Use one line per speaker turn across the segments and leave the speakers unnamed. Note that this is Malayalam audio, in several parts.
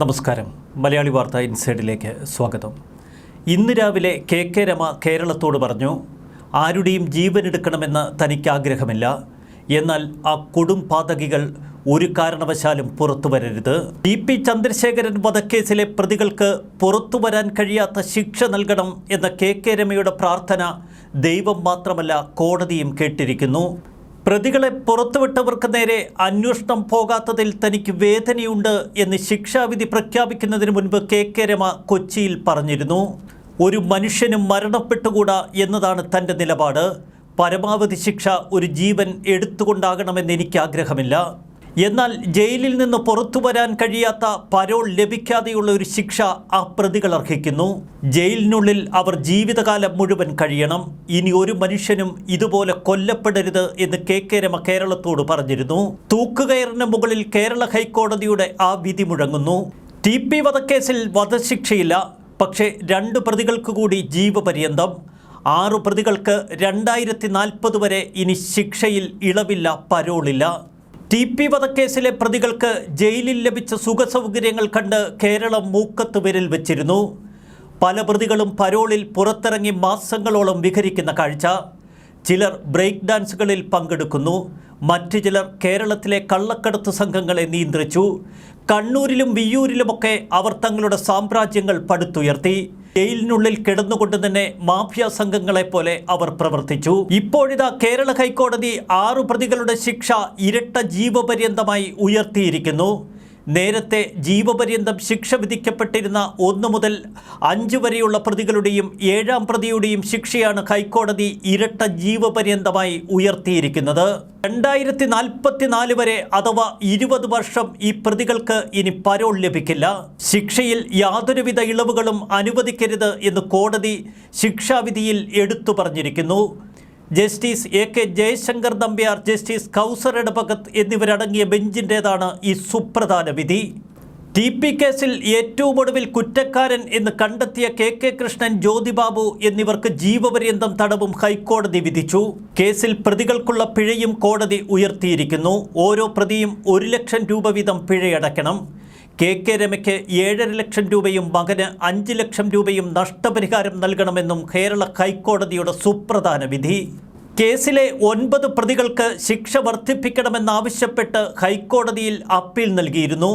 നമസ്കാരം. മലയാളി വാർത്ത ഇൻസൈഡിലേക്ക് സ്വാഗതം. ഇന്ന് രാവിലെ കെ കെ രമ കേരളത്തോട് പറഞ്ഞു ആരുടെയും ജീവനെടുക്കണമെന്ന് തനിക്ക് ആഗ്രഹമില്ല. എന്നാൽ ആ കൊടും പാതകികൾ ഒരു കാരണവശാലും പുറത്തു വരരുത്. ടി പി ചന്ദ്രശേഖരൻ വധക്കേസിലെ പ്രതികൾക്ക് പുറത്തു വരാൻ കഴിയാത്ത ശിക്ഷ നൽകണം എന്ന കെ കെ രമയുടെ പ്രാർത്ഥന ദൈവം മാത്രമല്ല കോടതിയും കേട്ടിരിക്കുന്നു. പ്രതികളെ പുറത്തുവിട്ടവർക്ക് നേരെ അന്വേഷണം പോകാത്തതിൽ തനിക്ക് വേദനയുണ്ട് എന്ന് ശിക്ഷാവിധി പ്രഖ്യാപിക്കുന്നതിന് മുൻപ് കെ കെ രമ കൊച്ചിയിൽ പറഞ്ഞിരുന്നു. ഒരു മനുഷ്യനും മരണപ്പെട്ടുകൂടാ എന്നതാണ് തന്റെ നിലപാട്. പരമാവധി ശിക്ഷ ഒരു ജീവൻ എടുത്തുകൊണ്ടാകണമെന്ന് എനിക്ക് ആഗ്രഹമില്ല എന്നാൽ ജയിലിൽ നിന്ന് പുറത്തു വരാൻ കഴിയാത്ത പരോൾ ലഭിക്കാതെയുള്ള ഒരു ശിക്ഷ ആ പ്രതികൾ അർഹിക്കുന്നു. ജയിലിനുള്ളിൽ അവർ ജീവിതകാലം മുഴുവൻ കഴിയണം. ഇനി ഒരു മനുഷ്യനും ഇതുപോലെ കൊല്ലപ്പെടരുത് എന്ന് കെ കെ രമ കേരളത്തോട് പറഞ്ഞിരുന്നു. തൂക്കുകയറിന് മുകളിൽ കേരള ഹൈക്കോടതിയുടെ ആ വിധി മുഴങ്ങുന്നു. ടി പി വധക്കേസിൽ വധശിക്ഷയില്ല. പക്ഷേ രണ്ട് പ്രതികൾക്ക് കൂടി ജീവപര്യന്തം. ആറു പ്രതികൾക്ക് രണ്ടായിരത്തി നാൽപ്പത് വരെ ഇനി ശിക്ഷയിൽ ഇളവില്ല പരോളില്ല. ടി പി വധക്കേസിലെ പ്രതികൾക്ക് ജയിലിൽ ലഭിച്ച സുഖസൗകര്യങ്ങൾ കണ്ട് കേരളം മൂക്കത്ത് വിരൽ വെച്ചിരുന്നു. പല പ്രതികളും പരോളിൽ പുറത്തിറങ്ങി മാസങ്ങളോളം വിഹരിക്കുന്ന കാഴ്ച. ചിലർ ബ്രേക്ക് ഡാൻസുകളിൽ പങ്കെടുക്കുന്നു. മറ്റു ചിലർ കേരളത്തിലെ കള്ളക്കടത്ത് സംഘങ്ങളെ നിയന്ത്രിച്ചു. കണ്ണൂരിലും വിയ്യൂരിലുമൊക്കെ അവർ തങ്ങളുടെ സാമ്രാജ്യങ്ങൾ പടുത്തുയർത്തി. ജയിലിനുള്ളിൽ കിടന്നുകൊണ്ട് തന്നെ മാഫിയ സംഘങ്ങളെ പോലെ അവർ പ്രവർത്തിച്ചു. ഇപ്പോഴിതാ കേരള ഹൈക്കോടതി ആറു പ്രതികളുടെ ശിക്ഷ ഇരട്ട ജീവപര്യന്തമായി ഉയർത്തിയിരിക്കുന്നു. നേരത്തെ ജീവപര്യന്തം ശിക്ഷ വിധിക്കപ്പെട്ടിരുന്ന ഒന്ന് മുതൽ അഞ്ച് വരെയുള്ള പ്രതികളുടെയും ഏഴാം പ്രതിയുടെയും ശിക്ഷയാണ് ഹൈക്കോടതി ഇരട്ട ജീവപര്യന്തമായി ഉയർത്തിയിരിക്കുന്നത്. രണ്ടായിരത്തി നാൽപ്പത്തിനാല് വരെ അഥവാ ഇരുപത് വർഷം ഈ പ്രതികൾക്ക് ഇനി പരോൾ ലഭിക്കില്ല. ശിക്ഷയിൽ യാതൊരുവിധ ഇളവുകളും അനുവദിക്കരുത് എന്ന് കോടതി ശിക്ഷാവിധിയിൽ എടുത്തു പറഞ്ഞിരിക്കുന്നു. Justice A K Jayasankar Nambiar justice Kauser Edappagath എന്നിവരടങ്ങിയ ബെഞ്ചിന്റേതാണ് ഈ സുപ്രധാന വിധി. ടി പി കേസിൽ ഏറ്റവും ഒടുവിൽ കുറ്റക്കാരൻ എന്ന് കണ്ടെത്തിയ കെ കെ കൃഷ്ണൻ ജ്യോതിബാബു എന്നിവർക്ക് ജീവപര്യന്തം തടവും ഹൈക്കോടതി വിധിച്ചു. കേസിൽ പ്രതികൾക്കുള്ള പിഴയും കോടതി ഉയർത്തിയിരിക്കുന്നു. ഓരോ പ്രതിയും ഒരു ലക്ഷം രൂപ വീതം പിഴയടയ്ക്കണം. കെ കെ രമയ്ക്ക് ഏഴര ലക്ഷം രൂപയും മകന് അഞ്ച് ലക്ഷം രൂപയും നഷ്ടപരിഹാരം നൽകണമെന്നും കേരള ഹൈക്കോടതിയുടെ സുപ്രധാന വിധി. കേസിലെ ഒൻപത് പ്രതികൾക്ക് ശിക്ഷ വർദ്ധിപ്പിക്കണമെന്നാവശ്യപ്പെട്ട് ഹൈക്കോടതിയിൽ അപ്പീൽ നൽകിയിരുന്നു.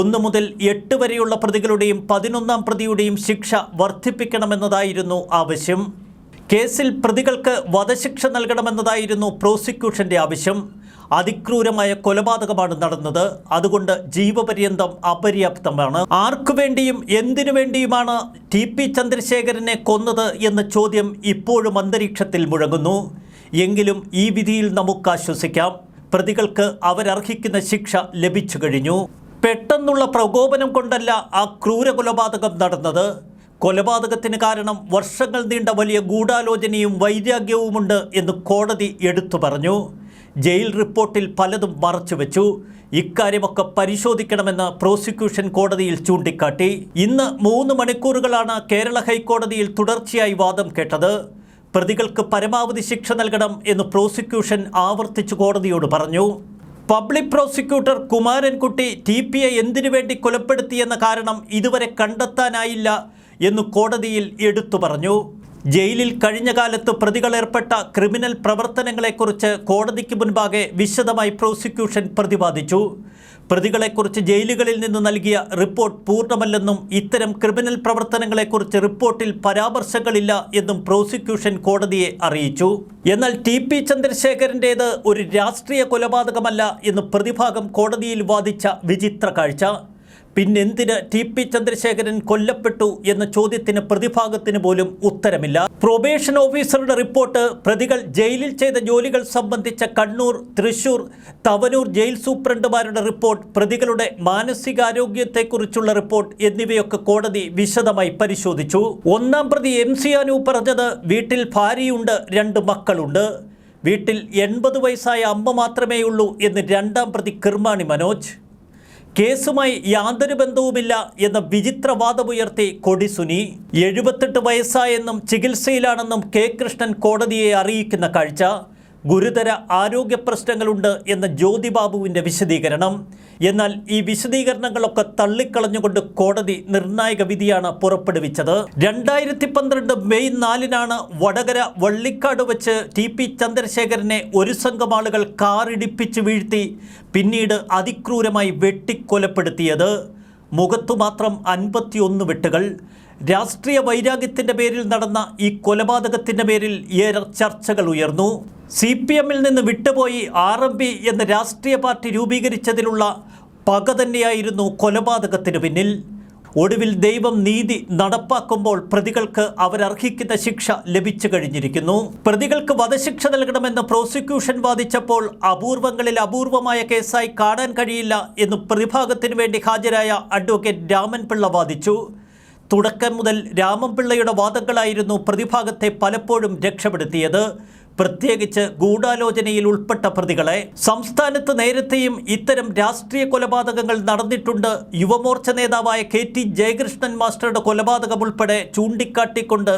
ഒന്ന് മുതൽ എട്ട് വരെയുള്ള പ്രതികളുടെയും പതിനൊന്നാം പ്രതിയുടെയും ശിക്ഷ വർദ്ധിപ്പിക്കണമെന്നതായിരുന്നു ആവശ്യം. കേസിൽ പ്രതികൾക്ക് വധശിക്ഷ നൽകണമെന്നതായിരുന്നു പ്രോസിക്യൂഷന്റെ ആവശ്യം. അതിക്രൂരമായ കൊലപാതകമാണ് നടന്നത്. അതുകൊണ്ട് ജീവപര്യന്തം അപര്യാപ്തമാണ്. ആർക്കു വേണ്ടിയും എന്തിനു വേണ്ടിയുമാണ് ടി പി ചന്ദ്രശേഖരനെ കൊന്നത് എന്ന ചോദ്യം ഇപ്പോഴും അന്തരീക്ഷത്തിൽ മുഴങ്ങുന്നു. എങ്കിലും ഈ വിധിയിൽ നമുക്ക് ആശ്വസിക്കാം പ്രതികൾക്ക് അവരർഹിക്കുന്ന ശിക്ഷ ലഭിച്ചു കഴിഞ്ഞു. പെട്ടെന്നുള്ള പ്രകോപനം കൊണ്ടല്ല ആ ക്രൂര കൊലപാതകം നടന്നത്. കൊലപാതകത്തിന് കാരണം വർഷങ്ങൾ നീണ്ട വലിയ ഗൂഢാലോചനയും വൈരാഗ്യവുമുണ്ട് എന്ന് കോടതി എടുത്തു പറഞ്ഞു. ജയിൽ റിപ്പോർട്ടിൽ പലതും മറച്ചുവെച്ചു ഇക്കാര്യമൊക്കെ പരിശോധിക്കണമെന്ന് പ്രോസിക്യൂഷൻ കോടതിയിൽ ചൂണ്ടിക്കാട്ടി. ഇന്ന് മൂന്ന് മണിക്കൂറുകളാണ് കേരള ഹൈക്കോടതിയിൽ തുടർച്ചയായി വാദം കേട്ടത്. പ്രതികൾക്ക് പരമാവധി ശിക്ഷ നൽകണം എന്ന് പ്രോസിക്യൂഷൻ ആവർത്തിച്ചു കോടതിയോട് പറഞ്ഞു. Public prosecutor Kumarankutty T P A എന്തിനു വേണ്ടി കൊലപ്പെടുത്തിയെന്ന കാരണം ഇതുവരെ കണ്ടെത്താനായില്ല എന്ന് കോടതിയിൽ എടുത്തു പറഞ്ഞു. ജയിലിൽ കഴിഞ്ഞ കാലത്ത് പ്രതികളേർപ്പെട്ട ക്രിമിനൽ പ്രവർത്തനങ്ങളെക്കുറിച്ച് കോടതിക്ക് മുൻപാകെ വിശദമായി പ്രോസിക്യൂഷൻ പ്രതിപാദിച്ചു. പ്രതികളെക്കുറിച്ച് ജയിലുകളിൽ നിന്ന് നൽകിയ റിപ്പോർട്ട് പൂർണമല്ലെന്നും ഇത്തരം ക്രിമിനൽ പ്രവർത്തനങ്ങളെക്കുറിച്ച് റിപ്പോർട്ടിൽ പരാമർശങ്ങളില്ല എന്നും പ്രോസിക്യൂഷൻ കോടതിയെ അറിയിച്ചു. എന്നാൽ ടി പി ചന്ദ്രശേഖരന്റേത് ഒരു രാഷ്ട്രീയ കൊലപാതകമല്ല എന്ന് പ്രതിഭാഗം കോടതിയിൽ വാദിച്ച വിചിത്ര കാഴ്ച. പിന്നെന്തിന് ടി പി ചന്ദ്രശേഖരൻ കൊല്ലപ്പെട്ടു എന്ന ചോദ്യത്തിന് പ്രതിഭാഗത്തിന് പോലും ഉത്തരമില്ല. പ്രൊബേഷൻ ഓഫീസറുടെ റിപ്പോർട്ട് പ്രതികൾ ജയിലിൽ ചെയ്ത ജോലികൾ സംബന്ധിച്ച കണ്ണൂർ തൃശൂർ തവനൂർ ജയിൽ സൂപ്രണ്ടുമാരുടെ റിപ്പോർട്ട് പ്രതികളുടെ മാനസികാരോഗ്യത്തെക്കുറിച്ചുള്ള റിപ്പോർട്ട് എന്നിവയൊക്കെ കോടതി വിശദമായി പരിശോധിച്ചു. ഒന്നാം പ്രതി എം സി അനു പറഞ്ഞത് വീട്ടിൽ ഭാര്യയുണ്ട് രണ്ട് മക്കളുണ്ട്. വീട്ടിൽ എൺപത് വയസ്സായ അമ്മ മാത്രമേയുള്ളൂ എന്ന് രണ്ടാം പ്രതി കിർമാണി മനോജ്. കേസുമായി യാതൊരു ബന്ധവുമില്ല എന്ന വിചിത്രവാദമുയർത്തി കൊടിസുനി എഴുപത്തെട്ട് വയസ്സായെന്നും ചികിത്സയിലാണെന്നും കെ കൃഷ്ണൻ കോടതിയെ അറിയിക്കുന്ന കാഴ്ച. ഗുരുതര ആരോഗ്യ പ്രശ്നങ്ങളുണ്ട് എന്ന ജ്യോതിബാബുവിന്റെ വിശദീകരണം. എന്നാൽ ഈ വിശദീകരണങ്ങളൊക്കെ തള്ളിക്കളഞ്ഞുകൊണ്ട് കോടതി നിർണായക വിധിയാണ് പുറപ്പെടുവിച്ചത്. രണ്ടായിരത്തി പന്ത്രണ്ട് മെയ് നാലിനാണ് വടകര വള്ളിക്കാട് വെച്ച് ടി പി ചന്ദ്രശേഖരനെ ഒരു സംഘം ആളുകൾ കാറിടിപ്പിച്ച് വീഴ്ത്തി പിന്നീട് അതിക്രൂരമായി വെട്ടിക്കൊലപ്പെടുത്തിയത്. മുഖത്തു മാത്രം അൻപത്തിയൊന്ന് വെട്ടുകൾ. രാഷ്ട്രീയ വൈരാഗ്യത്തിന്റെ പേരിൽ നടന്ന ഈ കൊലപാതകത്തിന്റെ പേരിൽ ഏറെ ചർച്ചകൾ ഉയർന്നു. സി പി എമ്മിൽ നിന്ന് വിട്ടുപോയി ആർ എം പി എന്ന രാഷ്ട്രീയ പാർട്ടി രൂപീകരിച്ചതിലുള്ള പക തന്നെയായിരുന്നു കൊലപാതകത്തിന് പിന്നിൽ. ഒടുവിൽ ദൈവം നീതി നടപ്പാക്കുമ്പോൾ പ്രതികൾക്ക് അവരർഹിക്കുന്ന ശിക്ഷ ലഭിച്ചു കഴിഞ്ഞിരിക്കുന്നു. പ്രതികൾക്ക് വധശിക്ഷ നൽകണമെന്ന് പ്രോസിക്യൂഷൻ വാദിച്ചപ്പോൾ അപൂർവങ്ങളിൽ അപൂർവമായ കേസായി കാണാൻ കഴിയില്ല എന്ന് പ്രതിഭാഗത്തിനു വേണ്ടി ഹാജരായ അഡ്വക്കേറ്റ് രാമൻപിള്ള വാദിച്ചു. തുടക്കം മുതൽ രാമൻപിള്ളയുടെ വാദങ്ങളായിരുന്നു പ്രതിഭാഗത്തെ പലപ്പോഴും രക്ഷപ്പെടുത്തിയത്. പ്രത്യേകിച്ച് ഗൂഢാലോചനയിൽ ഉൾപ്പെട്ട പ്രതികളെ സംസ്ഥാനത്ത് നേരത്തെയും ഇത്തരം രാഷ്ട്രീയ കൊലപാതകങ്ങൾ നടന്നിട്ടുണ്ട്. യുവമോർച്ച നേതാവായ കെ ടി ജയകൃഷ്ണൻ മാസ്റ്ററുടെ കൊലപാതകം ഉൾപ്പെടെ ചൂണ്ടിക്കാട്ടിക്കൊണ്ട്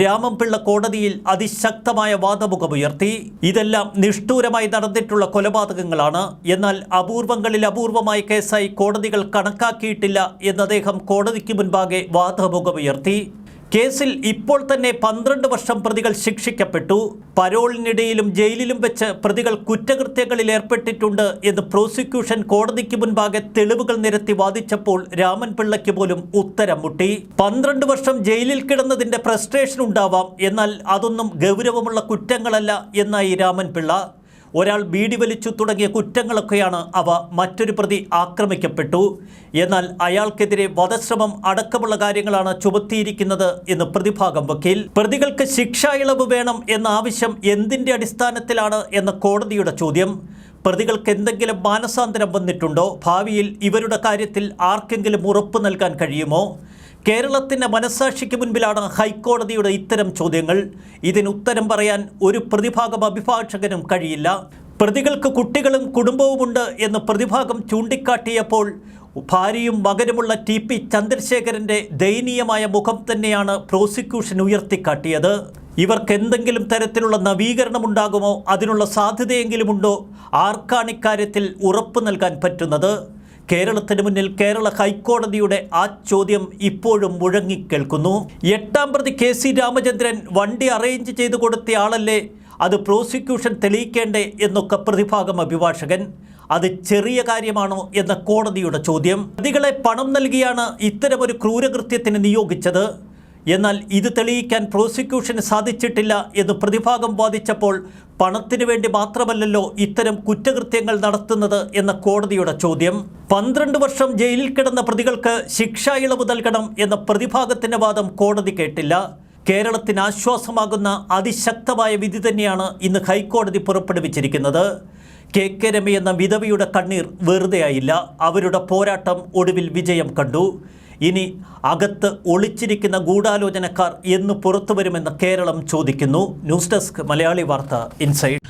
രാമംപിള്ള കോടതിയിൽ അതിശക്തമായ വാദമുഖമുയർത്തി. ഇതെല്ലാം നിഷ്ഠൂരമായി നടന്നിട്ടുള്ള കൊലപാതകങ്ങളാണ്. എന്നാൽ അപൂർവങ്ങളിൽ അപൂർവമായ കേസായി കോടതികൾ കണക്കാക്കിയിട്ടില്ല എന്ന് അദ്ദേഹം കോടതിക്ക് മുൻപാകെ വാദമുഖമുയർത്തി. കേസിൽ ഇപ്പോൾ തന്നെ പന്ത്രണ്ട് വർഷം പ്രതികൾ ശിക്ഷിക്കപ്പെട്ടു. പരോളിനിടയിലും ജയിലിലും വെച്ച് പ്രതികൾ കുറ്റകൃത്യങ്ങളിൽ ഏർപ്പെട്ടിട്ടുണ്ട് എന്ന് പ്രോസിക്യൂഷൻ കോടതിക്ക് മുൻപാകെ തെളിവുകൾ നിരത്തി വാദിച്ചപ്പോൾ രാമൻ പിള്ളയ്ക്ക് പോലും ഉത്തരം മുട്ടി. പന്ത്രണ്ട് വർഷം ജയിലിൽ കിടന്നതിന്റെ ഫ്രസ്ട്രേഷൻ ഉണ്ടാവാം. എന്നാൽ അതൊന്നും ഗൗരവമുള്ള കുറ്റങ്ങളല്ല എന്നായി രാമൻ പിള്ള. ഒരാൾ ബീഡി വലിച്ചു തുടങ്ങിയ കുറ്റങ്ങളൊക്കെയാണ് അവ മറ്റൊരു പ്രതി ആക്രമിക്കപ്പെട്ടു. എന്നാൽ അയാൾക്കെതിരെ വധശ്രമം അടക്കമുള്ള കാര്യങ്ങളാണ് ചുമത്തിയിരിക്കുന്നത് എന്ന് പ്രതിഭാഗം വക്കീൽ. പ്രതികൾക്ക് ശിക്ഷാ ഇളവ് വേണം എന്ന ആവശ്യം എന്തിന്റെ അടിസ്ഥാനത്തിലാണ് എന്ന കോടതിയുടെ ചോദ്യം. പ്രതികൾക്ക് എന്തെങ്കിലും മാനസാന്തരം വന്നിട്ടുണ്ടോ? ഭാവിയിൽ ഇവരുടെ കാര്യത്തിൽ ആർക്കെങ്കിലും ഉറപ്പ് നൽകാൻ കഴിയുമോ? കേരളത്തിന്റെ മനസാക്ഷിക്ക് മുൻപിലാണ് ഹൈക്കോടതിയുടെ ഇത്തരം ചോദ്യങ്ങൾ. ഇതിന് ഉത്തരം പറയാൻ ഒരു പ്രതിഭാഗം അഭിഭാഷകനും കഴിയില്ല. പ്രതികൾക്ക് കുട്ടികളും കുടുംബവുമുണ്ട് എന്ന് പ്രതിഭാഗം ചൂണ്ടിക്കാട്ടിയപ്പോൾ ഭാര്യയും മകനുമുള്ള ടി പി ചന്ദ്രശേഖരന്റെ ദയനീയമായ മുഖം തന്നെയാണ് പ്രോസിക്യൂഷൻ ഉയർത്തിക്കാട്ടിയത്. ഇവർക്ക് എന്തെങ്കിലും തരത്തിലുള്ള നവീകരണം ഉണ്ടാകുമോ? അതിനുള്ള സാധ്യതയെങ്കിലുമുണ്ടോ ആർക്കാണ് ഇക്കാര്യത്തിൽ ഉറപ്പ് നൽകാൻ പറ്റുന്നത്? കേരളത്തിന് മുന്നിൽ കേരള ഹൈക്കോടതിയുടെ ആ ചോദ്യം ഇപ്പോഴും മുഴങ്ങിക്കേൾക്കുന്നു എട്ടാം പ്രതി കെ സി രാമചന്ദ്രൻ വണ്ടി അറേഞ്ച് ചെയ്തു കൊടുത്തയാളല്ലേ അത് പ്രോസിക്യൂഷൻ തെളിയിക്കേണ്ടേ എന്നൊക്കെ പ്രതിഭാഗം അഭിഭാഷകൻ. അത് ചെറിയ കാര്യമാണോ എന്ന കോടതിയുടെ ചോദ്യം. പ്രതികളെ പണം നൽകിയാണ് ഇത്തരമൊരു ക്രൂരകൃത്യത്തിന് നിയോഗിച്ചത്. എന്നാൽ ഇത് തെളിയിക്കാൻ പ്രോസിക്യൂഷന് സാധിച്ചിട്ടില്ല എന്ന് പ്രതിഭാഗം വാദിച്ചപ്പോൾ പണത്തിനു വേണ്ടി മാത്രമല്ലല്ലോ ഇത്തരം കുറ്റകൃത്യങ്ങൾ നടത്തുന്നത് എന്ന കോടതിയുടെ ചോദ്യം. പന്ത്രണ്ട് വർഷം ജയിലിൽ കിടന്ന പ്രതികൾക്ക് ശിക്ഷ ഇളവ് നൽകണം എന്ന പ്രതിഭാഗത്തിന്റെ വാദം കോടതി കേട്ടില്ല. കേരളത്തിന് ആശ്വാസമാകുന്ന അതിശക്തമായ വിധി തന്നെയാണ് ഇന്ന് ഹൈക്കോടതി പുറപ്പെടുവിച്ചിരിക്കുന്നത്. കെ കെ രമ എന്ന വിധവയുടെ കണ്ണീർ വെറുതെയായില്ല. അവരുടെ പോരാട്ടം ഒടുവിൽ വിജയം കണ്ടു. ഇനി അകത്ത് ഒളിച്ചിരിക്കുന്ന ഗൂഢാലോചനക്കാർ എന്ന് പുറത്തു വരുമെന്ന് കേരളം ചോദിക്കുന്നു. ന്യൂസ് ഡെസ്ക് മലയാളി വാർത്ത ഇൻസൈഡ്.